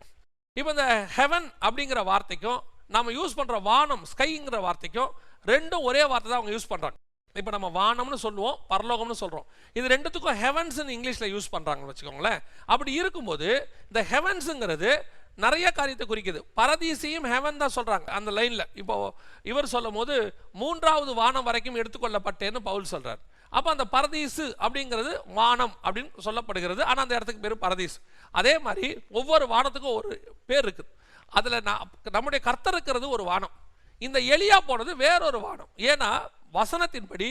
இப்போ இந்த ஹெவன் அப்படிங்கிற வார்த்தைக்கும் நம்ம யூஸ் பண்ணுற வானம் ஸ்கைங்கிற வார்த்தைக்கும் ரெண்டும் ஒரே வார்த்தை தான் அவங்க யூஸ் பண்ணுறாங்க இப்போ நம்ம வானம்னு சொல்லுவோம் பரலோகம்னு சொல்கிறோம் இது ரெண்டுத்துக்கும் ஹெவன்ஸ்ன்னு இங்கிலீஷில் யூஸ் பண்ணுறாங்கன்னு வச்சுக்கோங்களேன். அப்படி இருக்கும்போது இந்த ஹெவன்ஸுங்கிறது நிறைய காரியத்தை குறிக்குது. பரதீசையும் ஹெவன் தான் சொல்கிறாங்க அந்த லைனில் இப்போ இவர் சொல்லும் போது மூன்றாவது வானம் வரைக்கும் எடுத்துக்கொள்ளப்பட்டேன்னு பவுல் சொல்கிறார் அப்போ அந்த பரதீசு அப்படிங்கிறது வானம் அப்படின்னு சொல்லப்படுகிறது. ஆனால் அந்த இடத்துக்கு பேர் பரதீஸ் அதே மாதிரி ஒவ்வொரு வானத்துக்கும் ஒரு பேர் இருக்குது. அதில் நான் நம்முடைய கர்த்தர் இருக்கிறது ஒரு வானம். இந்த எலியா போனது வேறொரு வானம். ஏன்னா வசனத்தின்படி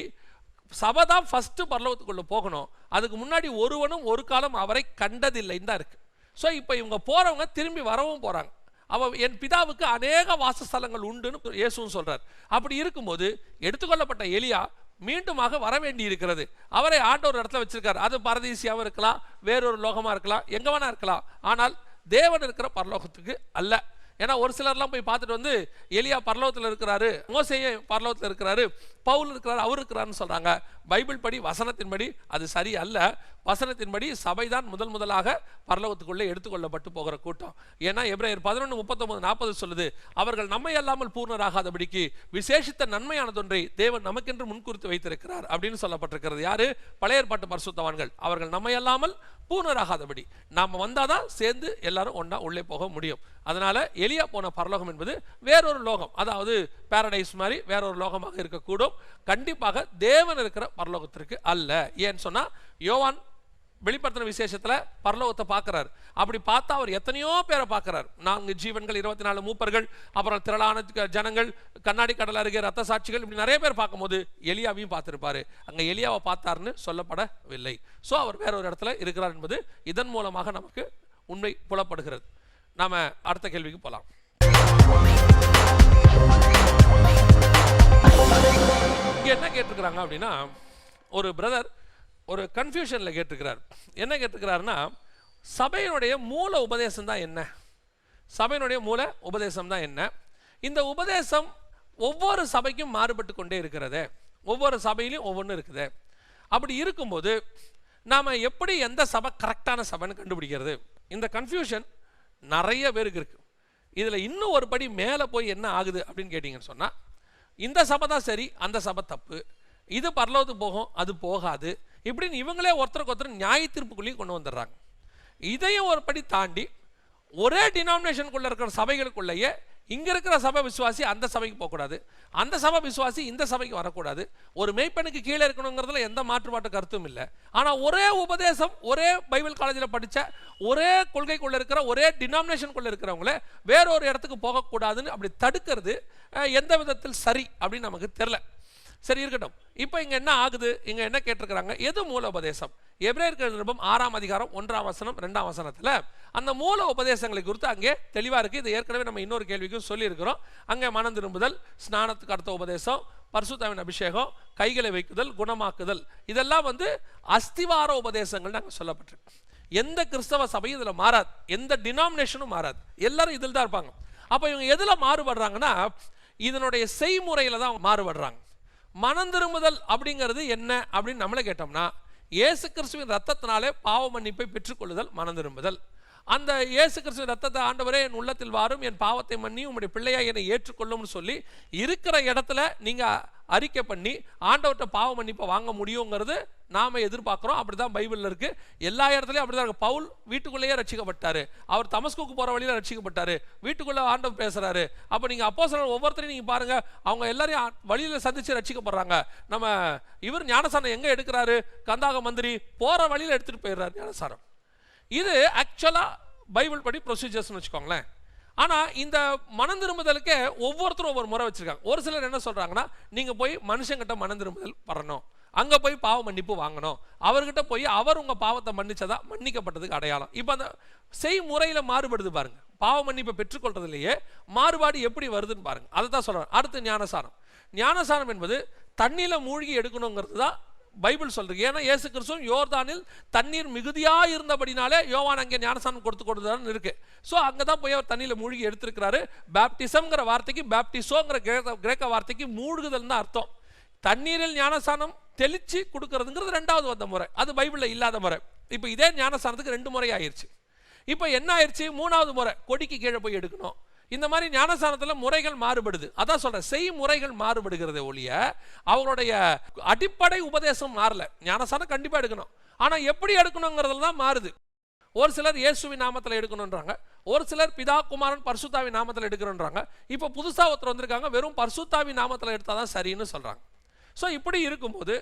சபை தான் ஃபஸ்ட்டு பரலோகத்துக்குள்ளே போகணும். அதுக்கு முன்னாடி ஒருவனும் ஒரு காலம் அவரை கண்டதில்லைன்னு தான் இருக்குது ஸோ இப்போ இவங்க போகிறவங்க திரும்பி வரவும் போகிறாங்க அவள் என் பிதாவுக்கு அநேக வாசஸ்தலங்கள் உண்டுன்னு இயேசுன்னு சொல்கிறார் அப்படி இருக்கும்போது எடுத்துக்கொள்ளப்பட்ட எலியா மீண்டுமாக வர வேண்டி இருக்கிறது. அவரை ஆண்டவர் இடத்துல வச்சிருக்கார். அது பரதீசியாகவும் இருக்கலாம் வேறொரு லோகமாக இருக்கலாம் எங்க வேணா இருக்கலாம். ஆனால் தேவன் இருக்கிற பரலோகத்துக்கு அல்ல. ஏன்னா ஒரு சிலர்லாம் போய் பார்த்துட்டு வந்து எலியா பரலோகத்தில் இருக்கிறாரு மோசையே பரலோகத்தில் இருக்கிறாரு பவுல் இருக்கிறார் அவர் இருக்கிறாருன்னு சொல்கிறாங்க பைபிள் படி வசனத்தின்படி அது சரி அல்ல. வசனத்தின்படி சபைதான் முதல் முதலாக பரலோகத்துக்குள்ளே எடுத்துக்கொள்ளப்பட்டு போகிற கூட்டம். ஏன்னா எப்ரேயர் பதினொன்று முப்பத்தொன்பது நாற்பது சொல்லுது அவர்கள் நம்மை அல்லாமல் பூர்ணராகாதபடிக்கு விசேஷித்த நன்மையானதொன்றை தேவன் நமக்கென்று முன்குறித்து வைத்திருக்கிறார். அப்படின்னு சொல்லப்பட்டிருக்கிறது. யாரு? பழைய ஏற்பாட்டு பரிசுத்தவான்கள். அவர்கள் நம்மை அல்லாமல் பூர்ணராகாதபடி. வந்தால் தான் சேர்ந்து எல்லாரும் ஒன்றா உள்ளே போக முடியும். அதனால் எளியா போன பரலோகம் என்பது வேறொரு லோகம். அதாவது பேரடைஸ் மாதிரி வேறொரு லோகமாக இருக்கக்கூடும். கண்டிப்பாக தேவன் இருக்கிற பரலோகத்திற்கு அல்ல. ஏன்னு சொன்னால் யோவான் வெளிப்படுத்தின விசேஷத்தில் பரலோகத்தை பார்க்குறாரு. அப்படி பார்த்தா அவர் எத்தனையோ பேரை பார்க்குறார். நான்கு ஜீவன்கள் இருபத்தி நாலு மூப்பர்கள் அப்புறம் திரளான ஜனங்கள் கண்ணாடி கடல் அருகே ரத்த சாட்சிகள் இப்படி நிறைய பேர் பார்க்கும்போது எலியாவையும் பார்த்துருப்பாரு. அங்கே எலியாவை பார்த்தாருன்னு சொல்லப்படவில்லை. ஸோ அவர் வேற ஒரு இடத்துல இருக்கிறார் என்பது இதன் மூலமாக நமக்கு உண்மை புலப்படுகிறது. நாம அடுத்த கேள்விக்கு போகலாம் இங்கே என்ன கேட்டிருக்கிறாங்க அப்படின்னா ஒரு பிரதர் ஒரு கன்ஃபியூஷனில் கேட்டுக்கிறார். என்ன கேட்டுக்கிறாருன்னா சபையினுடைய மூல உபதேசம் தான் என்ன? சபையினுடைய மூல உபதேசம் தான் என்ன? இந்த உபதேசம் ஒவ்வொரு சபைக்கும் மாறுபட்டு கொண்டே இருக்கிறது. ஒவ்வொரு சபையிலையும் ஒவ்வொன்று இருக்குது. அப்படி இருக்கும்போது நாம் எப்படி எந்த சபை கரெக்டான சபைன்னு கண்டுபிடிக்கிறது? இந்த கன்ஃபியூஷன் நிறைய பேருக்கு இருக்குது இதில் இன்னும் ஒரு படி மேலே போய் என்ன ஆகுது அப்படின்னு கேட்டிங்கன்னு சொன்னால் இந்த சபை தான் சரி அந்த சபை தப்பு. இது பரலோகத்துக்கு போகும் அது போகாது. இப்படின்னு இவங்களே ஒருத்தருக்கு ஒருத்தர் நியாய தீர்ப்புக்குள்ளேயும் கொண்டு வந்துடுறாங்க. இதையும் ஒரு படி தாண்டி ஒரே டினாமினேஷனுக்குள்ளே இருக்கிற சபைகளுக்குள்ளேயே இங்கே இருக்கிற சபை விசுவாசி அந்த சபைக்கு போகக்கூடாது. அந்த சபை விசுவாசி இந்த சபைக்கு வரக்கூடாது. ஒரு மெய்ப்பெண்ணுக்கு கீழே இருக்கணுங்கிறதுல எந்த மாற்றுப்பாட்டு கருத்தும் இல்லை. ஆனால் ஒரே உபதேசம் ஒரே பைபிள் காலேஜில் படித்த ஒரே கொள்கைக்குள்ளே இருக்கிற ஒரே டினாமினேஷனுக்குள்ளே இருக்கிறவங்கள வேறொரு இடத்துக்கு போகக்கூடாதுன்னு அப்படி தடுக்கிறது எந்த விதத்தில் சரி அப்படின்னு நமக்கு தெரில சரி இருக்கட்டும். இப்போ இங்கே என்ன ஆகுது? இங்கே என்ன கேட்டிருக்கிறாங்க? எது மூல உபதேசம்? எபிரேயர்கள் நிருபம் ஆறாம் அதிகாரம் ஒன்றாம் வசனம் ரெண்டாம் வசனத்தில் அந்த மூல உபதேசங்களை குறித்து அங்கே தெளிவாக இருக்குது இது ஏற்கனவே நம்ம இன்னொரு கேள்விக்கும் சொல்லியிருக்கிறோம். அங்கே மனம் திரும்புதல் ஸ்நானத்துக்கு அடுத்த உபதேசம் பரிசுத்தாவின் அபிஷேகம் கைகளை வைக்குதல் குணமாக்குதல். இதெல்லாம் வந்து அஸ்திவார உபதேசங்கள் நாங்கள் சொல்லப்பட்டிருக்கு. எந்த கிறிஸ்தவ சபையும் இதில் மாறாது. எந்த டினாமினேஷனும் மாறாது. எல்லாரும் இதில் தான் இருப்பாங்க. அப்போ இவங்க எதில் மாறுபடுறாங்கன்னா இதனுடைய செய்முறையில் தான் மாறுபடுறாங்க. மனம் திரும்புதல் அப்படிங்கிறது என்ன அப்படின்னு நம்மளை கேட்டோம்னா இயேசு கிறிஸ்துவின் ரத்தத்தினாலே பாவ மன்னிப்பை பெற்றுக்கொள்ளுதல் மனம் திரும்புதல். அந்த இயேசு கிறிஸ்து ரத்தத்தை ஆண்டவரே என் உள்ளத்தில் வாரும் என் பாவத்தை மன்னி உங்களுடைய பிள்ளையா என்னை ஏற்றுக்கொள்ளும்னு சொல்லி இருக்கிற இடத்துல நீங்கள் அறிக்கை பண்ணி ஆண்டவர்கிட்ட பாவ மன்னிப்பை வாங்க முடியுங்கிறது நாம் எதிர்பார்க்குறோம். அப்படி தான் பைபிளில் இருக்குது எல்லா இடத்துலயும் அப்படிதான் இருக்குது பவுல் வீட்டுக்குள்ளேயே ரட்சிக்கப்பட்டாரு. அவர் தமஸ்குக்கு போகிற வழியில் ரசிக்கப்பட்டார் வீட்டுக்குள்ளே ஆண்டவர் பேசுகிறாரு அப்போ நீங்கள் அப்போ ஒவ்வொருத்தரையும் நீங்கள் பாருங்கள் அவங்க எல்லாரையும் வழியில் சந்தித்து சந்திச்சு ரட்சிக்கப்படுறாங்க. நம்ம இவர் ஞானசானம் எங்கே எடுக்கிறாரு? கந்தாக மந்திரி போகிற வழியில் எடுத்துட்டு போயிடுறாரு ஞானசானம். இது ஆக்சுவலாக பைபிள் படி ப்ரொசீஜர்ஸ்னு வச்சுக்கோங்களேன். ஆனால் இந்த மனம் திரும்புதலுக்கே ஒவ்வொருத்தரும் ஒவ்வொரு முறை வச்சுருக்காங்க. ஒரு சிலர் என்ன சொல்கிறாங்கன்னா நீங்கள் போய் மனுஷங்கிட்ட மனம் திரும்புதல் வரணும். அங்கே போய் பாவ மன்னிப்பு வாங்கணும். அவர்கிட்ட போய் அவர் உங்கள் பாவத்தை மன்னிச்சதா மன்னிக்கப்பட்டதுக்கு அடையாளம். இப்போ அந்த செய்முறையில் மாறுபடுது பாருங்கள் பாவ மன்னிப்பை பெற்றுக்கொள்றதுலேயே மாறுபாடு எப்படி வருதுன்னு பாருங்கள் அதை தான் சொல்கிறேன் அடுத்து ஞானசானம் ஞானசானம் என்பது தண்ணியில் மூழ்கி எடுக்கணுங்கிறது தான் பைபிள் சொல்றது. ஏன்னா இயேசு கிறிஸ்துவும் யோர்தானில் தண்ணீர் மிகுதியா இருந்தபடினாலே யோவான் அங்கே ஞானசானம் கொடுத்து கொடுத்தாருன்னு இருக்கு. ஸோ அங்கே தான் போய் அவர் தண்ணியில் மூழ்கி எடுத்திருக்கிறாரு. பேப்டிசம்ங்கிற வார்த்தைக்கு பேப்டிசோங்கிற கிரேக்க கிரேக்க வார்த்தைக்கு மூழ்குதல் தான் அர்த்தம். தண்ணீரில் ஞானசானம் தெளிச்சு கொடுக்கறதுங்கிறது ரெண்டாவது வந்த முறை. அது பைபிளில் இல்லாத முறை. இப்போ இதே ஞானசானத்துக்கு ரெண்டு முறை ஆயிருச்சு. இப்போ என்ன ஆயிருச்சு? மூணாவது முறை. கொடிக்கு கீழே போய் எடுக்கணும். இந்த மாதிரி ஞானஸ்தானத்தில் முறைகள் மாறுபடுது. அதான் சொல்கிறேன் செய்முறைகள் மாறுபடுகிறதே ஒழிய அவங்களுடைய அடிப்படை உபதேசம் மாறல. ஞானஸ்தானம் கண்டிப்பாக எடுக்கணும். ஆனால் எப்படி எடுக்கணுங்கிறதுல தான் மாறுது. ஒரு சிலர் இயேசுவின் நாமத்தில் எடுக்கணுன்றாங்க ஒரு சிலர் பிதா குமாரன் பர்சுத்தாவி நாமத்தில் எடுக்கணுன்றாங்க இப்போ புதுசாக ஒருத்தர் வந்திருக்காங்க வெறும் பர்சுத்தாவி நாமத்தில் எடுத்தால் தான் சரின்னு சொல்கிறாங்க ஸோ இப்படி இருக்கும்போது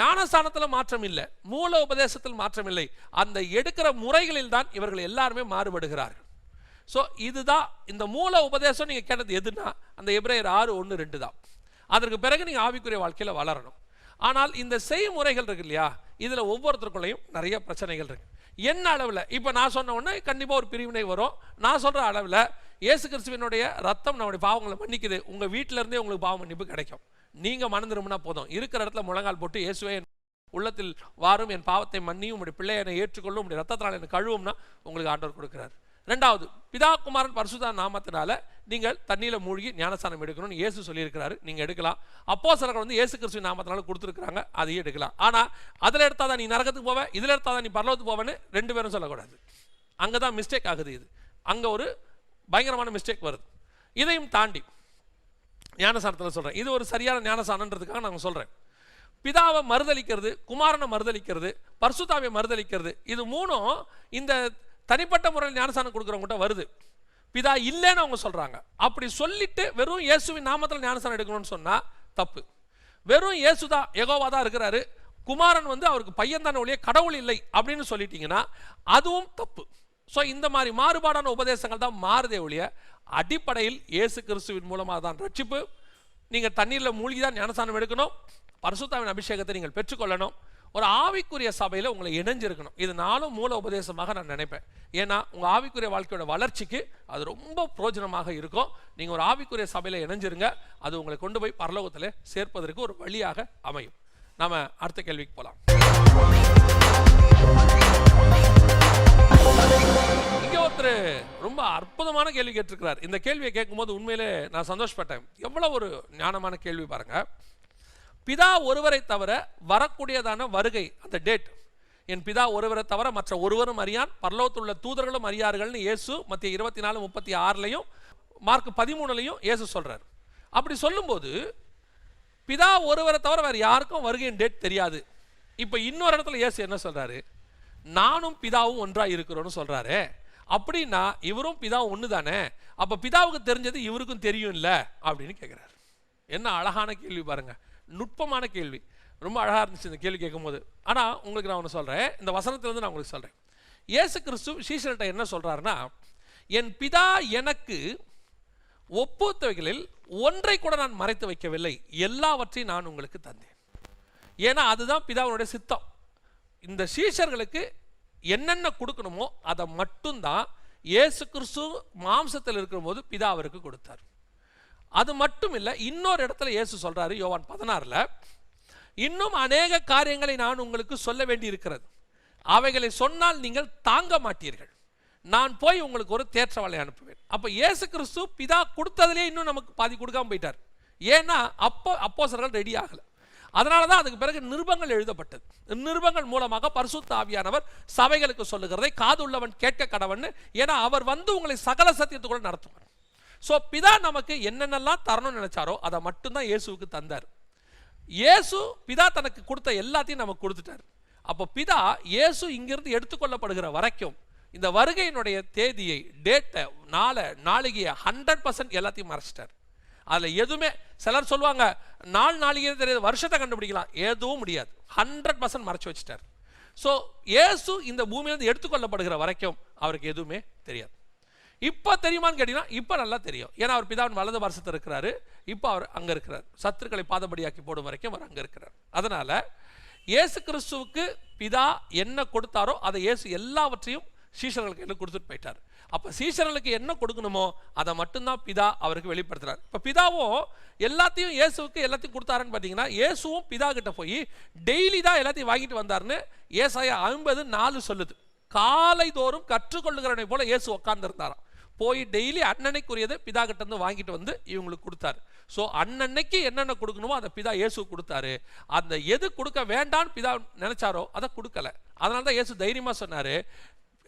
ஞானஸ்தானத்தில் மாற்றம் இல்லை மூல உபதேசத்தில் மாற்றம் இல்லை. அந்த எடுக்கிற முறைகளில் தான் இவர்கள் எல்லாருமே மாறுபடுகிறார்கள். ஸோ இதுதான் இந்த மூல உபதேசம் நீங்கள் கேட்டது எதுனா அந்த எப்ரேயர் ஆறு ஒன்று ரெண்டு தான். அதற்கு பிறகு நீங்கள் ஆவிக்குரிய வாழ்க்கையில் வளரணும். ஆனால் இந்த செய்முறைகள் இருக்கு இல்லையா இதில் ஒவ்வொருத்தருக்குள்ளேயும் நிறைய பிரச்சனைகள் இருக்கு. என்ன அளவில்? இப்போ நான் சொன்ன உடனே கண்டிப்பாக ஒரு பிரிவினை வரும். நான் சொல்கிற அளவில் இயேசு கிறிஸ்துவனுடைய ரத்தம் நம்முடைய பாவங்களை மன்னிக்குது. உங்கள் வீட்டிலேருந்தே உங்களுக்கு பாவ மன்னிப்பு கிடைக்கும். நீங்கள் மனம் திரும்பினா போதும். இருக்கிற இடத்துல முழங்கால் போட்டு இயேசுவே என் உள்ளத்தில் வாரும் என் பாவத்தை மன்னியும் உங்களுடைய பிள்ளையை என்னை ஏற்றுக்கொள்ளும் உங்களுடைய ரத்தத்தினால் என்னை கழுவும்னா உங்களுக்கு ஆண்டவர் கொடுக்குறாரு. ரெண்டாவது பிதா குமாரன் பரிசுதா நாமத்தினால நீங்கள் தண்ணியில் மூழ்கி ஞானஸ்தானம் எடுக்கணும்னு இயேசு சொல்லியிருக்கிறாரு. நீங்கள் எடுக்கலாம். அப்போ சிலர்கள் வந்து இயேசு கிறிஸ்துவின் நாமத்தினால கொடுத்துருக்குறாங்க. அதையும் எடுக்கலாம். ஆனால் அதில் எடுத்தால் தான் நீ நரகத்துக்கு போவ எடுத்தால் தான் நீ பரலோகத்துக்கு போவேன்னு ரெண்டு பேரும் சொல்லக்கூடாது. அங்கே தான் மிஸ்டேக் ஆகுது இது. அங்கே ஒரு பயங்கரமான மிஸ்டேக் வருது. இதையும் தாண்டி ஞானசானத்தில் சொல்கிறேன் இது ஒரு சரியான ஞானசானன்றதுக்காக நான் சொல்கிறேன் பிதாவை மறுதளிக்கிறது குமாரனை மறுதளிக்கிறது பர்சுதாவை மறுதளிக்கிறது இது மூணும் இந்த தனிப்பட்ட முறையில் ஞானசானம் கொடுக்குறவங்ககிட்ட வருது. பிதா இல்லைன்னு அவங்க சொல்கிறாங்க அப்படி சொல்லிட்டு வெறும் இயேசுவின் நாமத்தில் ஞானசானம் எடுக்கணும்னு சொன்னால் தப்பு. வெறும் இயேசுதான் எகோவா தான் இருக்கிறாரு. குமாரன் வந்து அவருக்கு பையன் தானே ஒழிய கடவுள் இல்லை அப்படின்னு சொல்லிட்டீங்கன்னா அதுவும் தப்பு. ஸோ இந்த மாதிரி மாறுபாடான உபதேசங்கள் தான் மாறுதே ஒழிய அடிப்படையில் இயேசு கிறிஸ்துவின் மூலமாக தான் ரட்சிப்பு. நீங்கள் தண்ணீரில் மூழ்கி தான் ஞானஸ்தானம் எடுக்கணும். பரிசுத்தாவின் அபிஷேகத்தை நீங்கள் பெற்றுக்கொள்ளணும். ஒரு ஆவிக்குரிய சபையில் உங்களை இணைஞ்சிருக்கணும். இது நாளும் மூல உபதேசமாக நான் நினைப்பேன். ஏன்னா உங்கள் ஆவிக்குரிய வாழ்க்கையோட வளர்ச்சிக்கு அது ரொம்ப பிரயோஜனமாக இருக்கும். நீங்கள் ஒரு ஆவிக்குரிய சபையில் இணைஞ்சிருங்க. அது உங்களை கொண்டு போய் பரலோகத்தில் சேர்ப்பதற்கு ஒரு வழியாக அமையும். நாம அடுத்த கேள்விக்கு போகலாம் இங்கே ஒருத்தர் ரொம்ப அற்புதமான கேள்வி கேட்டிருக்கிறார். இந்த கேள்வியை கேட்கும்போது உண்மையிலே நான் சந்தோஷப்பட்டேன். எவ்வளோ ஒரு ஞானமான கேள்வி பாருங்கள் பிதா ஒருவரை தவிர வரக்கூடியதான வருகை அந்த டேட் என் பிதா ஒருவரை தவிர மற்ற ஒருவரும் அறியான். பரலோகத்துள்ள தூதர்களும் அறியார்கள்னு இயேசு மத்திய இருபத்தி நாலு முப்பத்தி ஆறுலையும் மார்க் பதிமூணுலையும் இயேசு சொல்கிறார் அப்படி சொல்லும்போது பிதா ஒருவரை தவிர வேறு யாருக்கும் வருகையின் டேட் தெரியாது. இப்போ இன்னொரு இடத்துல இயேசு என்ன சொல்கிறாரு நானும் பிதாவும் ஒன்றாக இருக்கிறோன்னு சொல்கிறாரு அப்படின்னா இவரும் பிதாவும் ஒன்று தானே அப்போ பிதாவுக்கு தெரிஞ்சது இவருக்கும் தெரியும் இல்லை அப்படின்னு கேட்குறாரு என்ன அழகான கேள்வி பாருங்கள் நுட்பமான கேள்வி. ரொம்ப அழகாக இருந்துச்சு இந்த கேள்வி கேட்கும்போது. ஆனால் உங்களுக்கு நான் ஒன்று சொல்கிறேன் இந்த வசனத்திலிருந்து நான் உங்களுக்கு சொல்கிறேன் இயேசு கிறிஸ்து சீசர்கிட்ட என்ன சொல்கிறாருன்னா என் பிதா எனக்கு ஒப்புத்தவைகளில் ஒன்றை கூட நான் மறைத்து வைக்கவில்லை. எல்லாவற்றையும் நான் உங்களுக்கு தந்தேன். ஏன்னா அதுதான் பிதாவுடைய சித்தம். இந்த சீஷர்களுக்கு என்னென்ன கொடுக்கணுமோ அதை மட்டும்தான் இயேசு கிறிஸ்து மாம்சத்தில் இருக்கும்போது பிதா அவருக்கு கொடுத்தார். அது மட்டும் இல்லை இன்னொரு இடத்துல இயேசு சொல்கிறாரு யோவான் பதினாறில் இன்னும் அநேக காரியங்களை நான் உங்களுக்கு சொல்ல வேண்டி இருக்கிறது அவைகளை சொன்னால் நீங்கள் தாங்க மாட்டீர்கள். நான் போய் உங்களுக்கு ஒரு தேற்றவாளை அனுப்புவேன். அப்போ இயேசு கிறிஸ்து பிதா கொடுத்ததுலேயே இன்னும் நமக்கு பாதி கொடுக்காம போயிட்டார். ஏன்னா அப்போ அப்போஸ்தலர்கள் ரெடி ஆகலை. அதனால தான் அதுக்கு பிறகு நிருபங்கள் எழுதப்பட்டது. நிருபங்கள் மூலமாக பரிசுத்த ஆவியானவர் சபைகளுக்கு சொல்லுகிறதை காது உள்ளவன் கேட்க கடவன் ஏன்னா அவர் வந்து உங்களை சகல சத்தியத்துக்குள்ள நடத்துவார். ஸோ பிதா நமக்கு என்னென்னலாம் தரணும்னு நினச்சாரோ அதை மட்டும்தான் இயேசுவுக்கு தந்தார். இயேசு பிதா தனக்கு கொடுத்த எல்லாத்தையும் நமக்கு கொடுத்துட்டார். அப்போ பிதா இயேசு இங்கிருந்து எடுத்துக்கொள்ளப்படுகிற வரைக்கும் இந்த வருகையினுடைய தேதியை டேட்டை நாளை நாளிகையை ஹண்ட்ரட் பர்சன்ட் எல்லாத்தையும் மறைச்சிட்டார். அதில் எதுவுமே சிலர் சொல்லுவாங்க நாள் நாளிகை தெரியாது வருஷத்தை கண்டுபிடிக்கலாம். எதுவும் முடியாது. ஹண்ட்ரட் பர்சன்ட் மறைச்சி வச்சிட்டார். ஸோ இயேசு இந்த பூமியிலிருந்து எடுத்துக்கொள்ளப்படுகிற வரைக்கும் அவருக்கு எதுவுமே தெரியாது. இப்போ தெரியுமான்னு கேட்டீங்கன்னா இப்போ நல்லா தெரியும். ஏன்னா அவர் பிதாவின் வலது வருஷத்தில் இருக்கிறாரு. இப்போ அவர் அங்கே இருக்கிறார். சத்துருக்களை பாதபடியாக்கி போடும் வரைக்கும் அவர் அங்கே இருக்கிறார். அதனால் இயேசு கிறிஸ்துவுக்கு பிதா என்ன கொடுத்தாரோ அதை இயேசு எல்லாவற்றையும் சீசர்களுக்கு என்ன கொடுத்துட்டு போயிட்டார். அப்போ சீசர்களுக்கு என்ன கொடுக்கணுமோ அதை மட்டும்தான் பிதா அவருக்கு வெளிப்படுத்துறார். இப்போ பிதாவும் எல்லாத்தையும் இயேசுக்கு எல்லாத்தையும் கொடுத்தாருன்னு பார்த்தீங்கன்னா இயேசுவும் பிதா கிட்ட போய் டெய்லி தான் எல்லாத்தையும் வாங்கிட்டு வந்தாருன்னு ஏசாயா ஐம்பது நாலு சொல்லுது. காலை தோறும் கற்றுக்கொள்ளுகிறவனை போல இயேசு உட்கார்ந்துருந்தாராம் போய் டெய்லி அண்ணனைக்குரியதை பிதா கிட்டேருந்து வாங்கிட்டு வந்து இவங்களுக்கு கொடுத்தாரு. ஸோ அன்னன்னைக்கு என்னென்ன கொடுக்கணுமோ அதை பிதா இயேசு கொடுத்தாரு. அந்த எது கொடுக்க வேண்டான்னு பிதா நினைச்சாரோ அதை கொடுக்கல. அதனால தான் இயேசு தைரியமாக சொன்னார்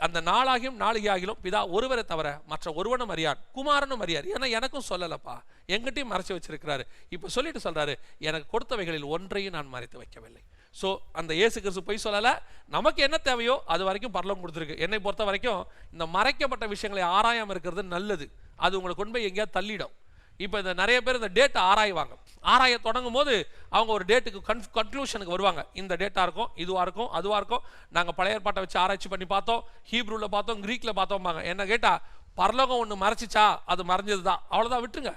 அந்த நாளாகியும் நாளிகையாகிலும் பிதா ஒருவரை தவிர மற்ற ஒருவனும் அறியான் குமாரனும் அறியார். ஏன்னா எனக்கும் சொல்லலப்பா. எங்கிட்டையும் மறைச்சி வச்சிருக்கிறாரு. இப்போ சொல்லிட்டு சொல்கிறாரு எனக்கு கொடுத்தவைகளில் ஒன்றையும் நான் மறைத்து வைக்கவில்லை. ஸோ அந்த இயேசு கிறிஸ்து பொய் சொல்லலை. நமக்கு என்ன தேவையோ அது வரைக்கும் பரலம் கொடுத்துருக்கு. என்னை பொறுத்த வரைக்கும் இந்த மறைக்கப்பட்ட விஷயங்களை ஆராயாமல் இருக்கிறது நல்லது. அது உங்களை கொண்டு போய் எங்கேயாவது தள்ளிடும். இப்போ இந்த நிறைய பேர் இந்த டேட்டை ஆராய்வாங்க. ஆராய தொடங்கும் போது அவங்க ஒரு டேட்டுக்கு கன் கன்க்ளூஷனுக்கு வருவாங்க. இந்த டேட்டாக இருக்கும் இதுவாக இருக்கும் அதுவாக இருக்கும். நாங்கள் பழைய ஏற்பாட்டை வச்சு ஆராய்ச்சி பண்ணி பார்த்தோம். ஹீப்ரூவில் பார்த்தோம் க்ரீக்கில் பார்த்தோம்பாங்க. என்ன கேட்டால் பரலோகம் ஒன்று மறைச்சிச்சா அது மறைஞ்சது தான் அவ்வளோதான் விட்டுருங்க.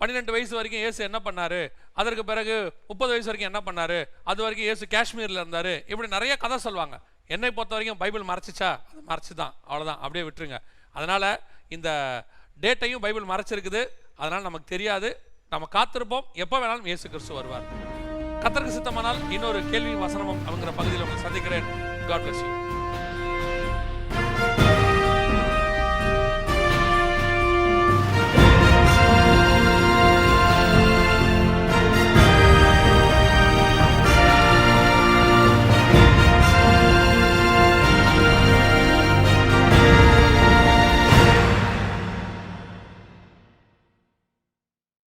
பன்னிரெண்டு வயசு வரைக்கும் ஏசு என்ன பண்ணாரு? அதற்கு பிறகு முப்பது வயசு வரைக்கும் என்ன பண்ணாரு? அது வரைக்கும் இயேசு காஷ்மீரில் இருந்தார். இப்படி நிறைய கதை சொல்லுவாங்க. என்னை பொறுத்த வரைக்கும் பைபிள் மறைச்சிச்சா? அது மறைச்சி தான் அவ்வளோதான் அப்படியே விட்டுருங்க. அதனால் இந்த டேட்டையும் பைபிள் மறைச்சிருக்குது. அதனால் நமக்கு தெரியாது. நம்ம காத்திருப்போம். எப்போ வேணாலும் இயேசு கிறிஸ்து வருவார். கத்தருக்கு சித்தமானால் இன்னொரு கேள்வி வசனமும் அப்படிங்கிற பகுதியில் உங்களை சந்திக்கிறேன். God bless you